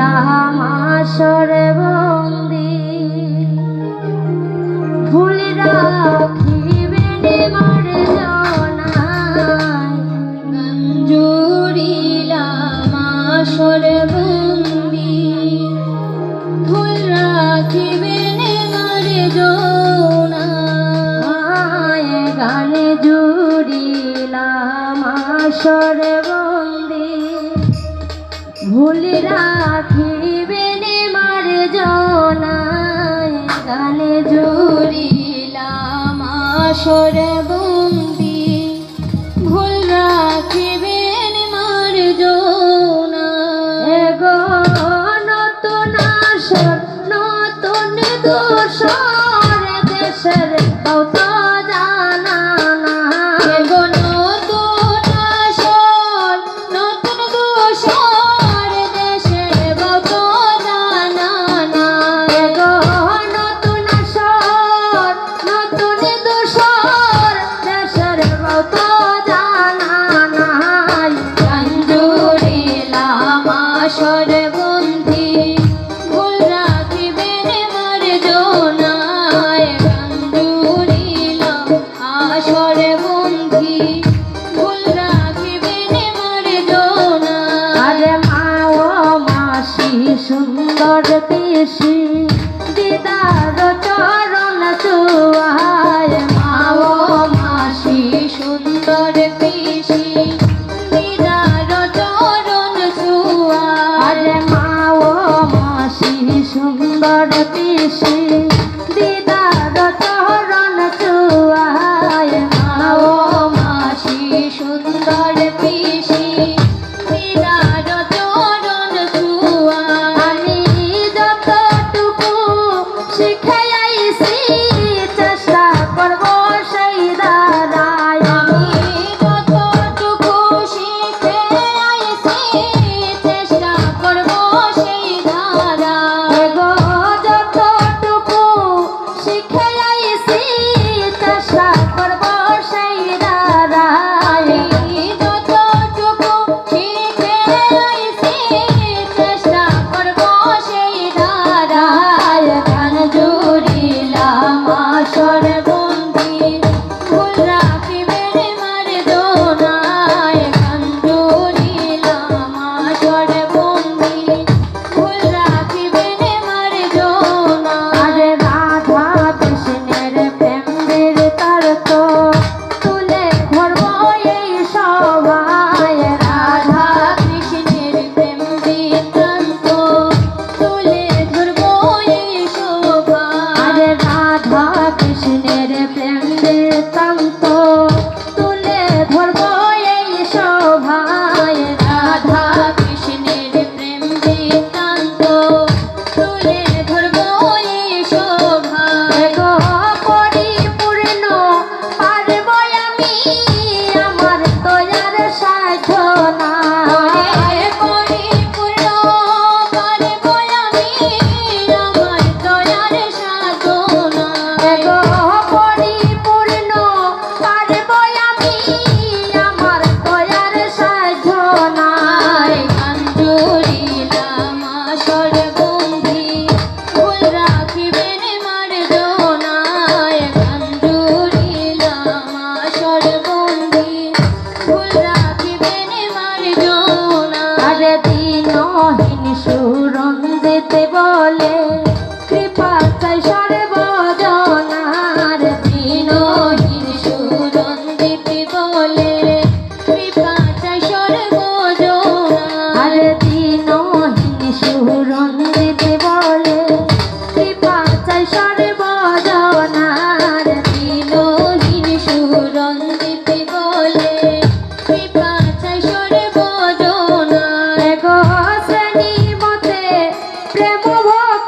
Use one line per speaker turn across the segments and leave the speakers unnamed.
নাম আসরে বন্দি ভুলি রাখিবে নিমার জনায় জুড়িলাম আসরে বন্দি ভুল রাখিবে নিমার জনায় গানে জুড়িলাম আসরে ভুল রাখিবেনে মার জনায় গানে জুড়িলাম আসর বন্দি। ভুল রাখিবেন মার জনা এগো নতুন আসর, নতুন দোষর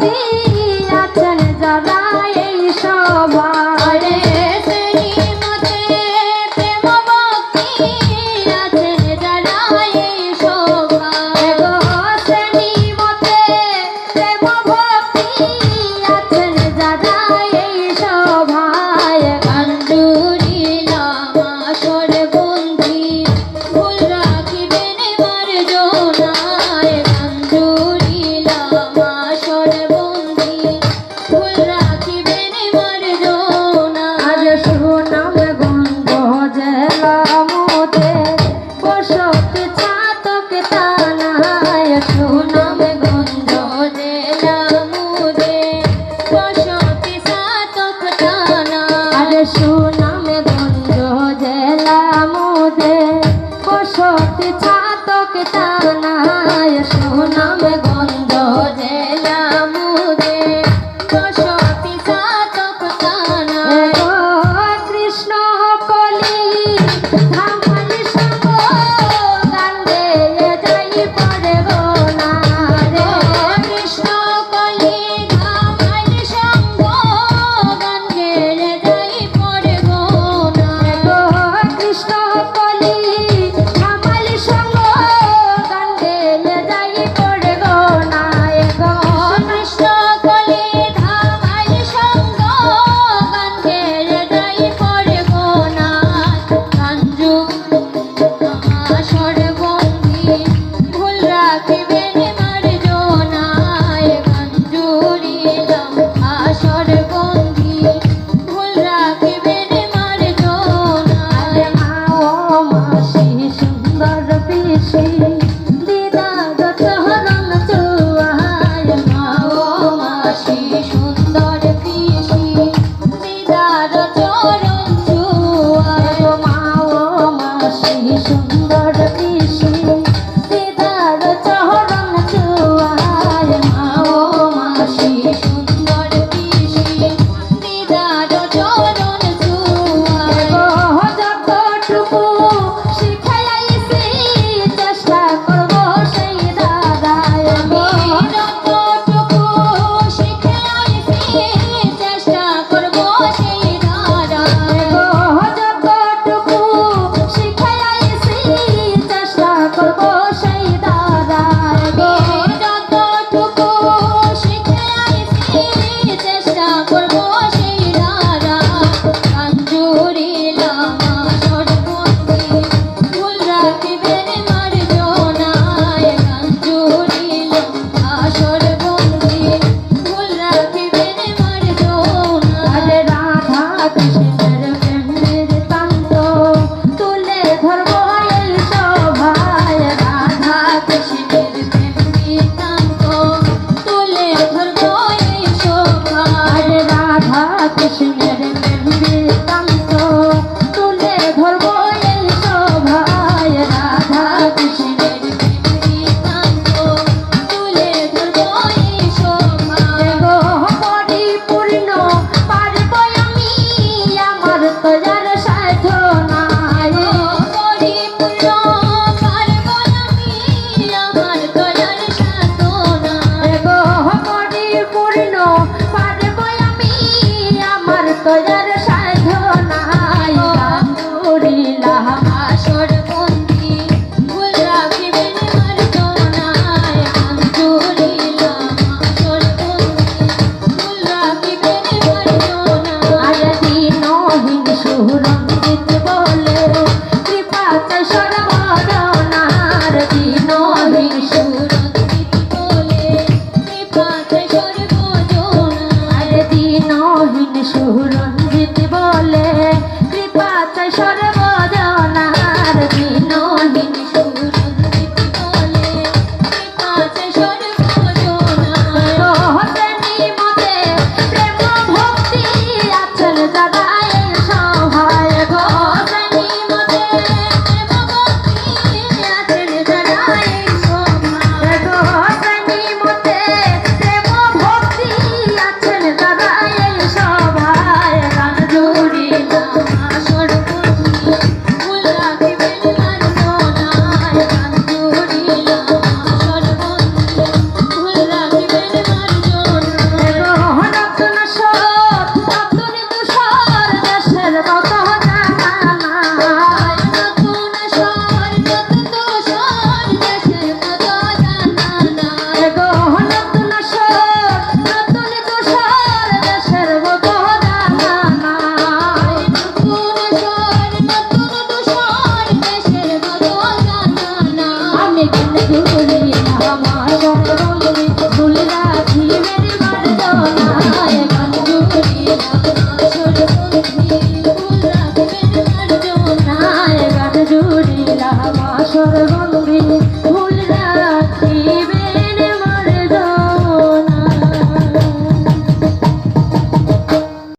पे